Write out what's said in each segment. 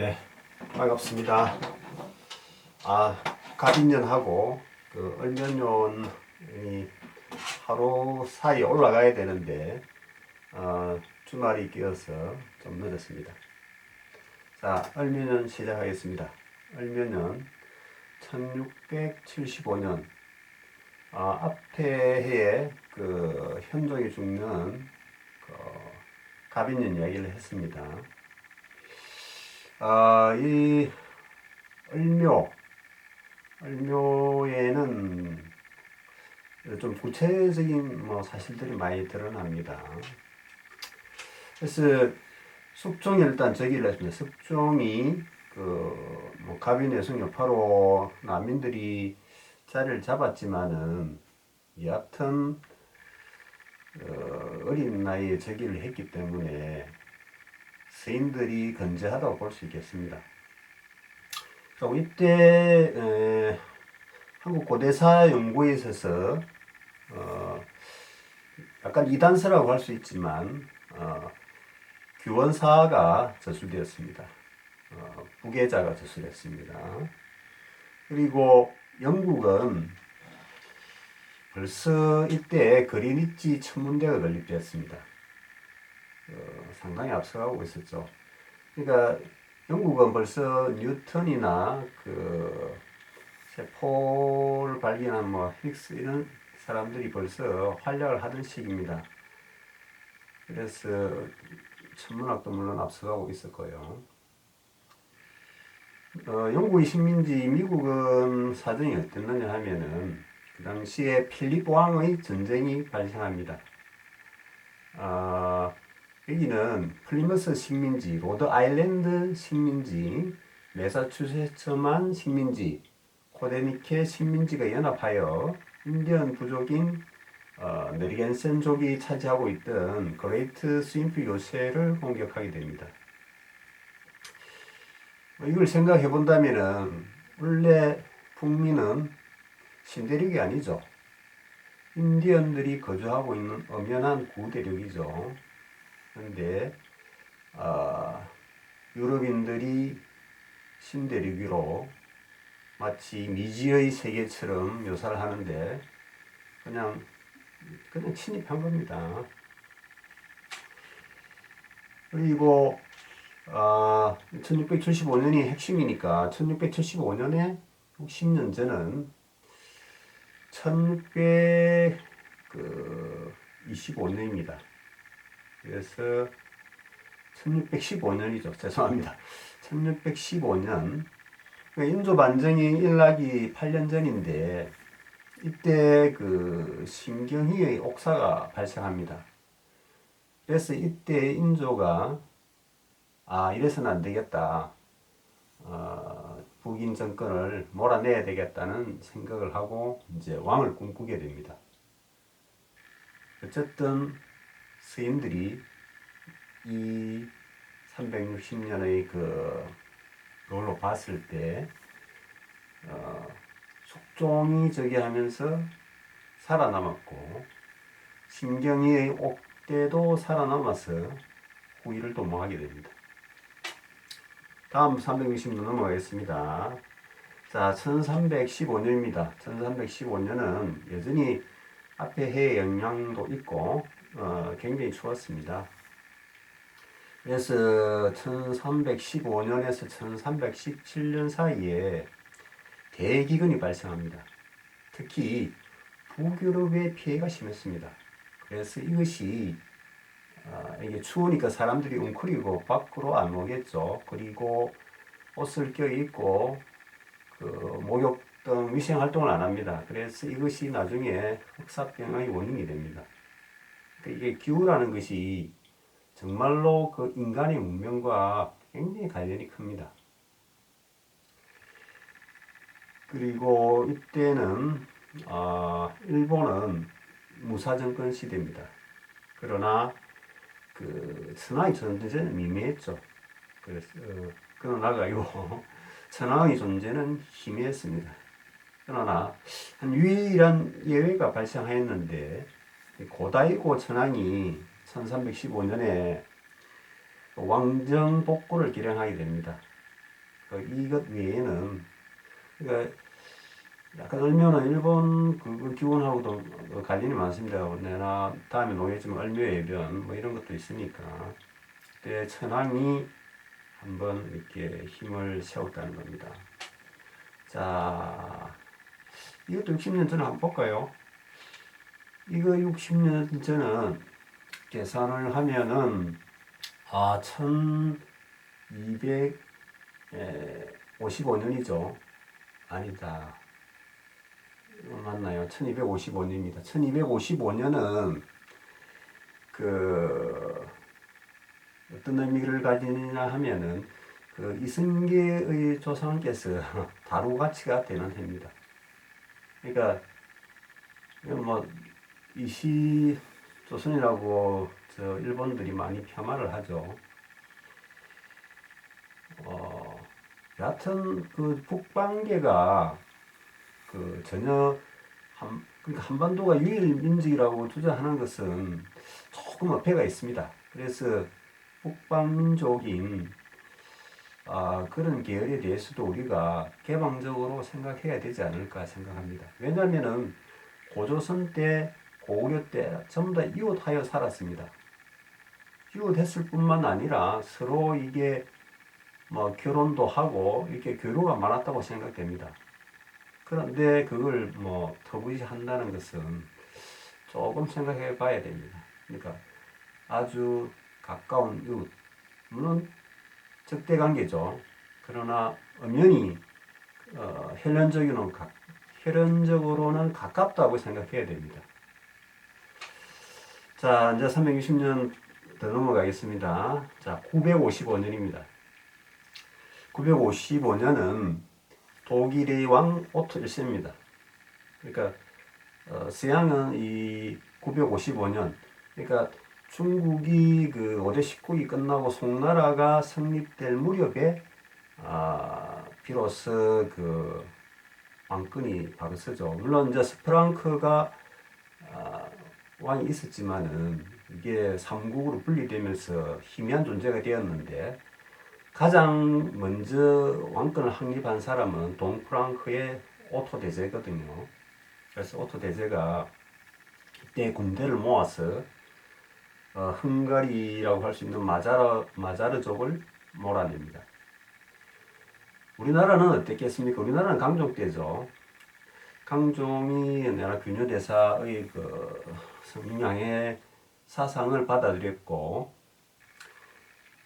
네, 반갑습니다. 아, 가빈년하고 그 얼면연이 하루 사이에 올라가야 되는데 어, 주말이 끼어서 좀 늦었습니다. 자, 얼면연 시작하겠습니다. 얼면연 1675년 아, 앞에 해에 그 현종이 죽는 그 가빈년 이야기를 했습니다. 아, 이 을묘, 을묘에는 좀 구체적인 뭐 사실들이 많이 드러납니다. 그래서 숙종이 일단 저기를 했습니다. 숙종이 그뭐 가빈의 성여파로 난민들이 자리를 잡았지만은 여하튼 어, 어린 나이에 저기를 했기 때문에 스인들이 건재하다고 볼 수 있겠습니다. 이때 에, 한국 고대사 연구에 있어서 어, 약간 이단서라고 할 수 있지만 어, 규원사가 저술되었습니다. 어, 부계자가 저술했습니다. 그리고 영국은 벌써 이때 그리니치 천문대가 건립되었습니다. 어, 상당히 앞서가고 있었죠. 그러니까 영국은 벌써 뉴턴이나 그 세포를 발견한 뭐 힉스 이런 사람들이 벌써 활약을 하던 시기입니다. 그래서 천문학도 물론 앞서가고 있었고요. 어, 영국의 식민지 미국은 사정이 어땠느냐 하면은 그 당시에 필립 왕의 전쟁이 발생합니다. 아, 여기는 플리머스 식민지, 로드 아일랜드 식민지, 메사추세츠만 식민지, 코데니케 식민지가 연합하여 인디언 부족인 어, 네리겐센족이 차지하고 있던 그레이트 스윈프 요새를 공격하게 됩니다. 뭐 이걸 생각해 본다면은 원래 북미는 신대륙이 아니죠. 인디언들이 거주하고 있는 엄연한 구대륙이죠. 그런데 어, 유럽인들이 신대륙으로 마치 미지의 세계처럼 묘사를 하는데 그냥 그냥 침입한 겁니다. 그리고 어, 1675년이 핵심이니까 1675년에 60년 전은 1625년입니다. 그래서 1615년이죠. 죄송합니다. 1615년 인조 반정이 일나기 8년 전인데 이때 그 신경희의 옥사가 발생합니다. 그래서 이때 인조가 아 이래서는 안 되겠다. 어, 북인 정권을 몰아내야 되겠다는 생각을 하고 이제 왕을 꿈꾸게 됩니다. 어쨌든 스인들이 이 360년의 그 rol로 봤을 때 어, 숙종이 저기 하면서 살아남았고 신경이의 옥대도 살아남아서 후위를 도모하게 됩니다. 다음 360년 넘어가겠습니다. 자, 1315년입니다. 1315년은 여전히 앞에 해의 영향도 있고 어, 굉장히 추웠습니다. 그래서 1315년에서 1317년 사이에 대기근이 발생합니다. 특히 북유럽의 피해가 심했습니다. 그래서 이것이 아, 이게 추우니까 사람들이 웅크리고 밖으로 안 오겠죠. 그리고 옷을 껴입고 그 목욕 등 위생 활동을 안 합니다. 그래서 이것이 나중에 흑사병의 원인이 됩니다. 그러니까 이게 기후라는 것이 정말로 그 인간의 문명과 굉장히 관련이 큽니다. 그리고 이때는 어, 일본은 무사 정권 시대입니다. 그러나 그 천황의 존재는 미미했죠. 그래서 어, 그러나가 요 천황의 존재는 희미했습니다. 그러나 한 유일한 예외가 발생하였는데 고다이고 천황이 1315년에 왕정 복구를 기령하게 됩니다. 그 이것 외에는 그러니까 약간 을묘는 일본 그 기원하고도 그 관련이 많습니다. 내나 다음에 노예지만 을묘 예변 뭐 이런 것도 있으니까 그때 천황이 한번 이렇게 힘을 세웠다는 겁니다. 자, 이것도 60년 전에 한번 볼까요? 이거 60년 전은 계산을 하면은 아, 1255년이죠. 아니다. 맞나요? 1255년입니다. 1255년은 그 어떤 의미를 가지느냐 하면은 그 이승계의 조상께서 다루 가치가 되는 해입니다. 그러니까 뭐 이 시 조선이라고 저 일본들이 많이 폄하를 하죠. 어, 여하튼 그 북방계가 그 전혀 한 그러니까 한반도가 유일 민족이라고 주장하는 것은 조금 어폐가 있습니다. 그래서 북방 민족인 아, 그런 계열에 대해서도 우리가 개방적으로 생각해야 되지 않을까 생각합니다. 왜냐하면은 고조선 때, 고구려 때 전부 다 이웃하여 살았습니다. 이웃했을 뿐만 아니라 서로 이게 뭐 결혼도 하고 이렇게 교류가 많았다고 생각됩니다. 그런데 그걸 뭐 터부시 한다는 것은 조금 생각해 봐야 됩니다. 그러니까 아주 가까운 이웃, 물론 적대 관계죠. 그러나 엄연히 어, 혈연적으로는 가, 혈연적으로는 가깝다고 생각해야 됩니다. 자, 이제 360년 더 넘어가겠습니다. 자, 955년입니다. 955년은 독일의 왕 오토 1세입니다. 그러니까 어, 서양은 이 955년, 그러니까 중국이 그 5대 19기 끝나고 송나라가 성립될 무렵에 아, 비로소 그 왕권이 바로 서죠. 물론 이제 스프랑크가 아, 왕이 있었지만은 이게 삼국으로 분리되면서 희미한 존재가 되었는데 가장 먼저 왕권을 확립한 사람은 동프랑크의 오토 대제거든요. 그래서 오토 대제가 이때 군대를 모아서 어, 헝가리라고 할 수 있는 마자르 마자르족을 몰아냅니다. 우리나라는 어땠겠습니까? 우리나라는 강종 때죠. 강종이 나라 균효대사의 그 성향의 사상을 받아들였고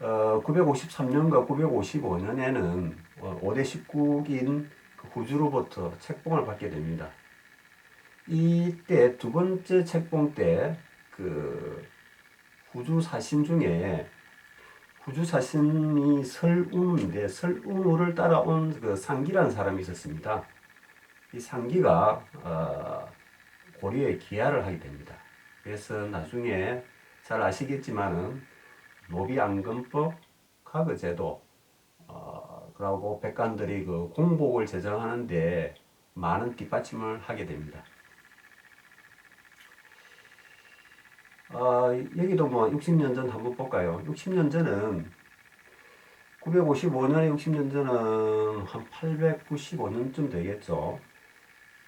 어, 953년과 955년에는 어, 5대 19기인 그 후주로부터 책봉을 받게 됩니다. 이때 두 번째 책봉 때 그 후주 사신 중에 후주 사신이 설우인데 설우를 따라온 그 상기라는 사람이 있었습니다. 이 상기가 어, 고려에 기하를 하게 됩니다. 그래서 나중에 잘 아시겠지만은 노비안금법, 가거제도, 어, 그리고 백관들이 그 공복을 제정하는데 많은 뒷받침을 하게 됩니다. 어, 여기도 뭐 60년 전 한번 볼까요? 60년 전은 955년에 60년 전은 한 895년쯤 되겠죠.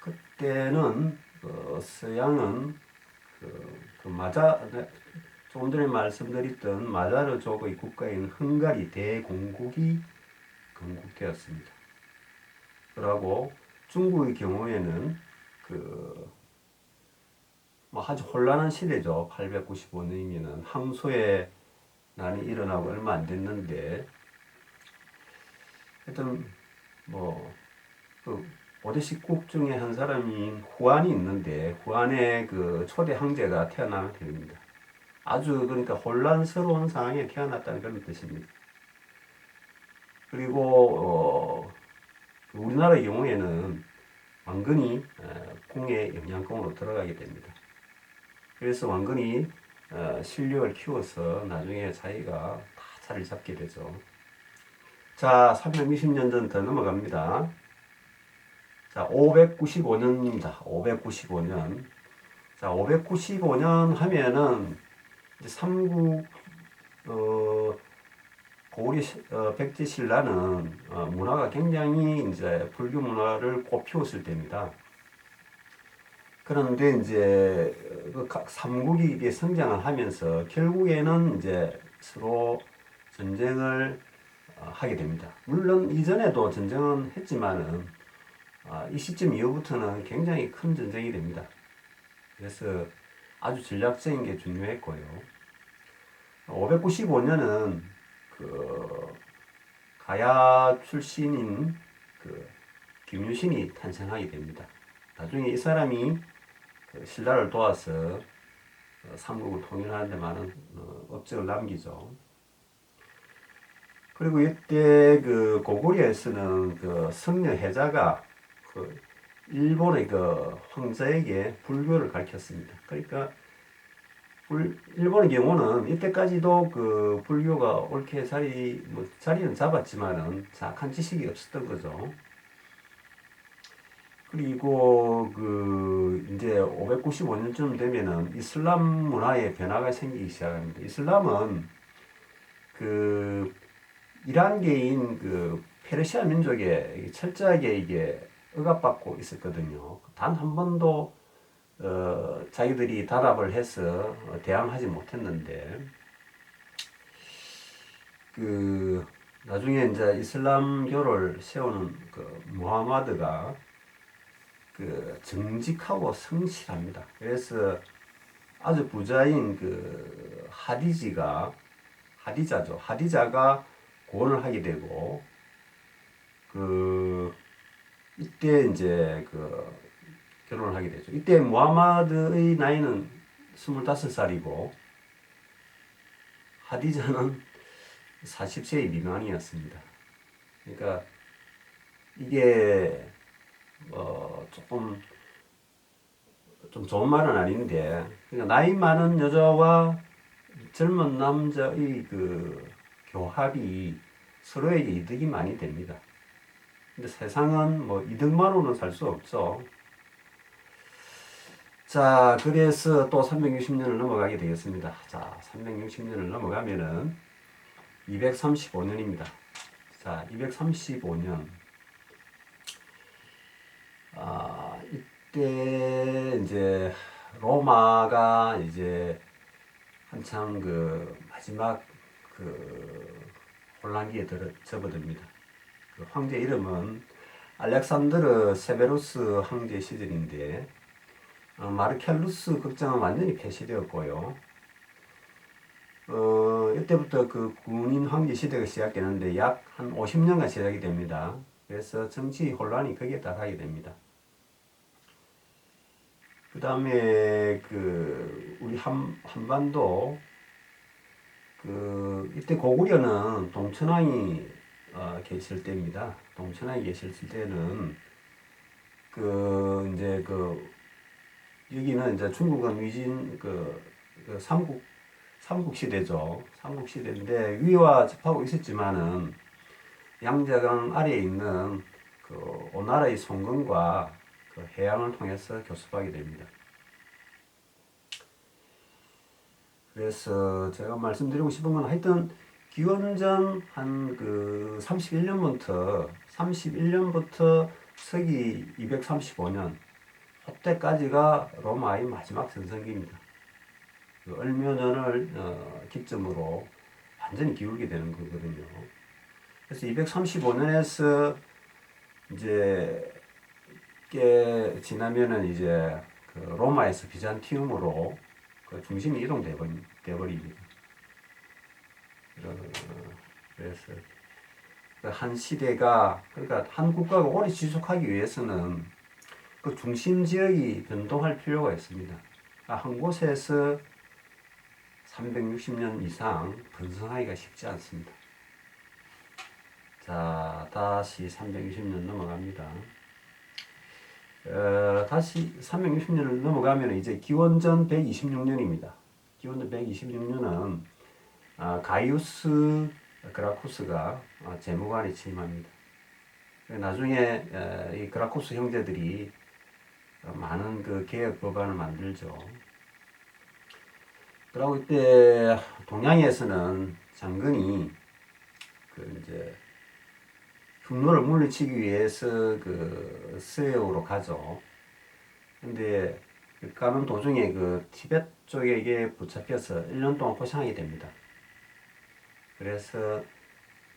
그때는 그 서양은 그, 그 마자 조금 전에 말씀드렸던 마자르족의 국가인 헝가리 대공국이 건국되었습니다. 그리고 중국의 경우에는 그 뭐 아주 혼란한 시대죠. 895년이면은 항소의 난이 일어나고 얼마 안 됐는데 하여튼 뭐그 오대식국 중에 한 사람인 후안이 있는데 후안의 그 초대 황제가 태어나면 됩니다. 아주 그러니까 혼란스러운 상황에 태어났다는 그런 뜻입니다. 그리고 어, 그 우리나라의 경우에는 왕건이 궁의 영향권으로 들어가게 됩니다. 그래서 왕건이 어, 실력을 키워서 나중에 자기가 다 자리를 잡게 되죠. 자, 320년 전 더 넘어갑니다. 자, 595년입니다. 595년. 자, 595년 하면은 이제 삼국 어, 시- 어, 백제 신라는 어, 문화가 굉장히 이제 불교 문화를 꽃피웠을 때입니다. 그런데 이제 그각 삼국이 이게 성장을 하면서 결국에는 이제 서로 전쟁을 어, 하게 됩니다. 물론 이전에도 전쟁은 했지만은 아, 이 시점 이후부터는 굉장히 큰 전쟁이 됩니다. 그래서 아주 전략적인 게 중요했고요. 595년은 그 가야 출신인 그 김유신이 탄생하게 됩니다. 나중에 이 사람이 그 신라를 도와서 어, 삼국을 통일하는 데 많은 어, 업적을 남기죠. 그리고 이때 그 고구려에서는 그 성녀 해자가 그 일본의 그 황제에게 불교를 가르쳤습니다. 그러니까 불, 일본의 경우는 이때까지도 그 불교가 옳게 자리 뭐 자리는 잡았지만은 정확한 지식이 없었던 거죠. 그리고 그 이제 595년쯤 되면은 이슬람 문화의 변화가 생기기 시작합니다. 이슬람은 그 이란계인 그 페르시아 민족에 철저하게 이게 억압받고 있었거든요. 단 한 번도 어, 자기들이 단합을 해서 어, 대항하지 못했는데 그 나중에 이제 이슬람교를 세우는 그 무하마드가 그 정직하고 성실합니다. 그래서 아주 부자인 그 하디지가 하디자죠. 하디자가 고원을 하게 되고 그 이때 이제 그 결혼을 하게 되죠. 이때 무하마드의 나이는 25살이고 하디자는 40세 미만이었습니다. 그러니까 이게 어 조금 좀 좋은 말은 아닌데 그러니까 나이 많은 여자와 젊은 남자의 그 교합이 서로에게 이득이 많이 됩니다. 근데 세상은 뭐 이득만으로는 살 수 없죠. 자, 그래서 또 360년을 넘어가게 되겠습니다. 자, 360년을 넘어가면은 235년입니다. 자, 235년. 아, 이때 이제 로마가 이제 한참 그 마지막 그 혼란기에 접어듭니다. 그 황제 이름은 알렉산드르 세베루스 황제 시절인데 어, 마르켈루스 극장은 완전히 폐시되었고요. 어, 이때부터 그 군인 황제 시대가 시작되는데 약 한 50년간 시작이 됩니다. 그래서 정치 혼란이 거기에 따라하게 됩니다. 그 다음에 그 우리 한, 한반도 그 이때 고구려는 동천왕이 어, 계실 때입니다. 동천왕이 계실 때는 그 이제 그 여기는 이제 중국은 위진 그, 그 삼국 삼국 시대죠. 삼국 시대인데 위와 접하고 있었지만은 양자강 아래에 있는 그 오나라의 송건과 그 해양을 통해서 교섭하게 됩니다. 그래서 제가 말씀드리고 싶은 건 하여튼 기원전 한 그 31년부터 31년부터 서기 235년 그때까지가 로마의 마지막 전성기입니다. 그 얼묘년을 어, 기점으로 완전히 기울게 되는 거거든요. 그래서 235년에서 이제 꽤 지나면은 이제 그 로마에서 비잔티움으로 그 중심이 이동돼 버립니다. 어, 그래서 그한 시대가 그러니까 한 국가가 오래 지속하기 위해서는 그 중심 지역이 변동할 필요가 있습니다. 아, 한 곳에서 360년 이상 번성하기가 쉽지 않습니다. 자, 다시 360년 넘어갑니다. 어, 다시 360년을 넘어가면 이제 기원전 126년입니다. 기원전 126년은 아, 가이우스 그라쿠스가 아, 재무관에 취임합니다. 나중에 에, 이 그라쿠스 형제들이 어, 많은 그 개혁 법안을 만들죠. 그리고 이때 동양에서는 장근이 그 이제 흉노를 물리치기 위해서 그 스웨우로 가죠. 근데 그 가는 도중에 그 티벳 쪽에게 붙잡혀서 1년 동안 고생하게 됩니다. 그래서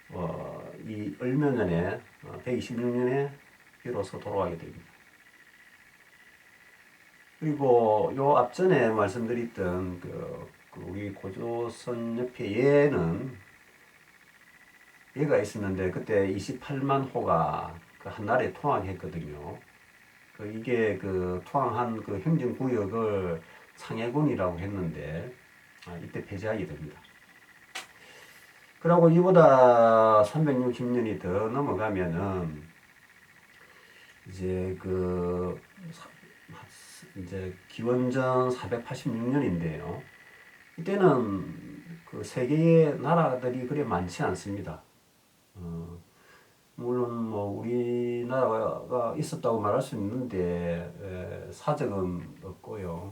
어, 이 전에 어, 126년에 비로소 돌아가게 됩니다. 그리고 요 앞전에 말씀드렸던 그, 그 우리 고조선 옆에 얘는 얘가 있었는데 그때 28만 호가 그 한나라에 통항했거든요. 그 이게 그 통항한 그 행정구역을 상해군이라고 했는데 아, 이때 폐지하게 됩니다. 그리고 이보다 360년이 더 넘어가면은 이제 그 사- 이제 기원전 486년인데요. 이때는 그 세계의 나라들이 그리 많지 않습니다. 어, 물론 뭐 우리나라가 있었다고 말할 수 있는데 에, 사적은 없고요.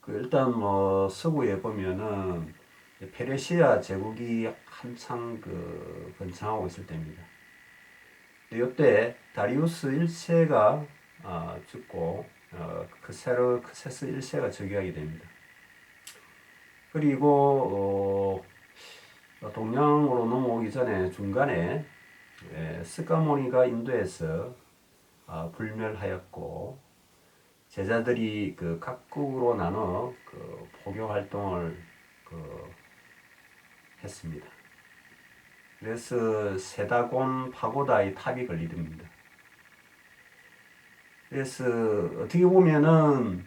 그 일단 뭐 서구에 보면은 페르시아 제국이 한창 그 번창하고 있을 때입니다. 이때 다리우스 1세가 아, 죽고 어, 크세르 크세스 1세가 즉위하게 됩니다. 그리고 어, 동양으로 넘어오기 전에 중간에 에, 스카모니가 인도에서 아, 불멸하였고 제자들이 그 각국으로 나눠 그 포교 활동을 그 했습니다. 그래서 세다곤 파고다의 탑이 건립됩니다. 그래서 어떻게 보면은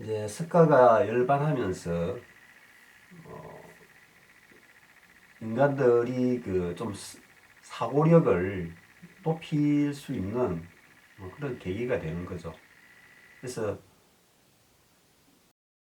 이제 스카가 열반하면서 어, 인간들이 그 좀 사고력을 높일 수 있는 어, 그런 계기가 되는 거죠. 그래서